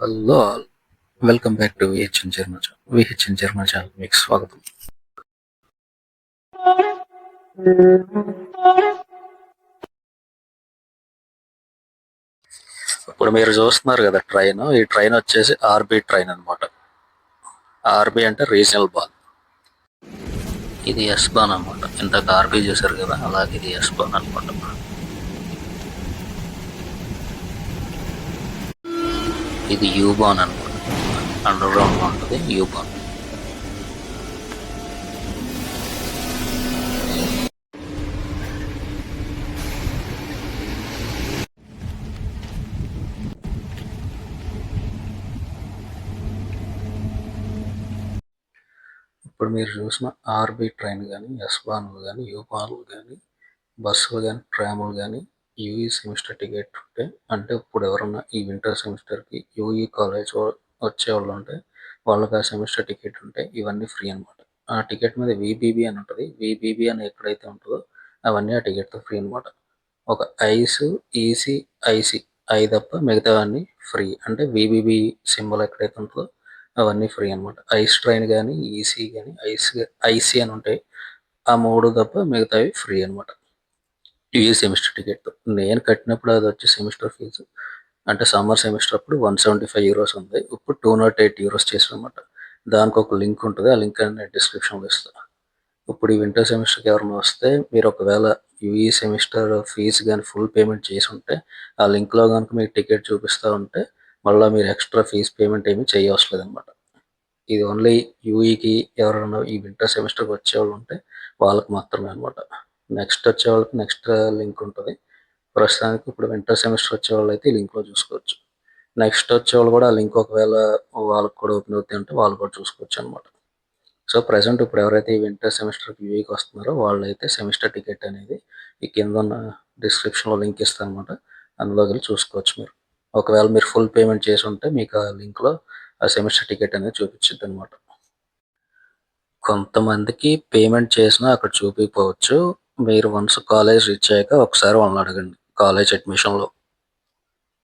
Hello all. Welcome back to VHN German channel VHN German channel మీకు స్వాగతం. ఇప్పుడు మీరు చూస్తున్నారు కదా ట్రైన్. ఈ ట్రైన్ వచ్చేసి ఆర్బీ ట్రైన్ అన్నమాట. ఆర్బీ అంటే రీజనల్ బాన్ ఇది ఎస్బాన్ అనమాట ఇంతకు ఆర్బీ చేశారు కదా అలాగే ఇది ఎస్బాన్ అనమాట ఇది యూబాన్ బాన్ అండర్ గ్రౌండ్ ఉంటుంది యూబాన్ ఇప్పుడు మీరు చూసిన ఆర్బీ ట్రైన్ కానీ ఎస్బాన్లు కానీ యూపాన్లు కానీ బస్సులు కానీ ట్రాములు కానీ యూఈ సెమిస్టర్ టికెట్ ఉంటే అంటే ఇప్పుడు ఎవరన్నా ఈ వింటర్ సెమిస్టర్కి యూఈ కాలేజ్ వచ్చే వాళ్ళు ఉంటే వాళ్ళకి ఆ సెమిస్టర్ టికెట్ ఉంటే ఇవన్నీ ఫ్రీ అన్నమాట. ఆ టికెట్ మీద విబిబి అని ఉంటుంది. విబిబి అని ఎక్కడైతే ఉంటుందో అవన్నీ ఆ టికెట్తో ఫ్రీ అన్నమాట. ఒక ఐస్ ఈసీ ఐసి ఐ తప్ప మిగతావన్నీ ఫ్రీ. అంటే విబిబి సింబల్ ఎక్కడైతే ఉంటుందో అవన్నీ ఫ్రీ అన్నమాట. ఐస్ ట్రైన్ కానీ ఈసీ కానీ ఐస్ ఐసీ అని ఉంటాయి ఆ మూడు తప్ప మిగతావి ఫ్రీ అన్నమాట. ఈ సెమిస్టర్ టికెట్ నేను కట్టినప్పుడు అది వచ్చి సెమిస్టర్ ఫీజు. అంటే సమ్మర్ సెమిస్టర్ అప్పుడు వన్ సెవెంటీ ఫైవ్ యూరోస్ ఉంది. ఇప్పుడు టూ నాట్ ఎయిట్ యూరోస్ చేసామన్నమాట దానికి ఒక లింక్ ఉంటుంది. ఆ లింక్ అనేది డిస్క్రిప్షన్లో ఇస్తాను ఇప్పుడు ఈ వింటర్ సెమిస్టర్కి ఎవరైనా వస్తే మీరు ఒకవేళ యూఈ సెమిస్టర్ ఫీజు కానీ ఫుల్ పేమెంట్ చేసి ఉంటే ఆ లింక్లో కనుక మీకు టికెట్ చూపిస్తూ ఉంటే మళ్ళీ మీరు ఎక్స్ట్రా ఫీజు పేమెంట్ ఏమీ చేయవసరం అనమాట ఇది ఓన్లీ యూఈకి ఎవరైనా ఈ వింటర్ సెమిస్టర్కి వచ్చేవాళ్ళు ఉంటే వాళ్ళకి మాత్రమే అనమాట నెక్స్ట్ వచ్చే వాళ్ళకి నెక్స్ట్ లింక్ ఉంటుంది. ప్రస్తుతానికి ఇప్పుడు వింటర్ సెమిస్టర్ వచ్చే వాళ్ళు అయితే ఈ లింక్లో చూసుకోవచ్చు. నెక్స్ట్ వచ్చే వాళ్ళు కూడా ఆ లింక్ ఒకవేళ వాళ్ళకి కూడా ఓపెన్ అవుతాయి అంటే వాళ్ళు కూడా చూసుకోవచ్చు అనమాట సో ప్రజెంట్ ఇప్పుడు ఎవరైతే ఈ వింటర్ సెమిస్టర్ యూఈకి వస్తున్నారో వాళ్ళు అయితే సెమిస్టర్ టికెట్ అనేది ఈ కింద ఉన్న డిస్క్రిప్షన్లో లింక్ ఇస్తాను అనమాట అందులోకి వెళ్ళి చూసుకోవచ్చు మీరు. ఒకవేళ మీరు ఫుల్ పేమెంట్ చేసి ఉంటే మీకు ఆ లింక్లో ఆ సెమిస్టర్ టికెట్ అనేది చూపించింది అనమాట కొంతమందికి పేమెంట్ చేసినా అక్కడ చూపించవచ్చు మీరు వన్స్ కాలేజ్ రీచ్ అయ్యాక ఒకసారి వాళ్ళని అడగండి. కాలేజ్ అడ్మిషన్లో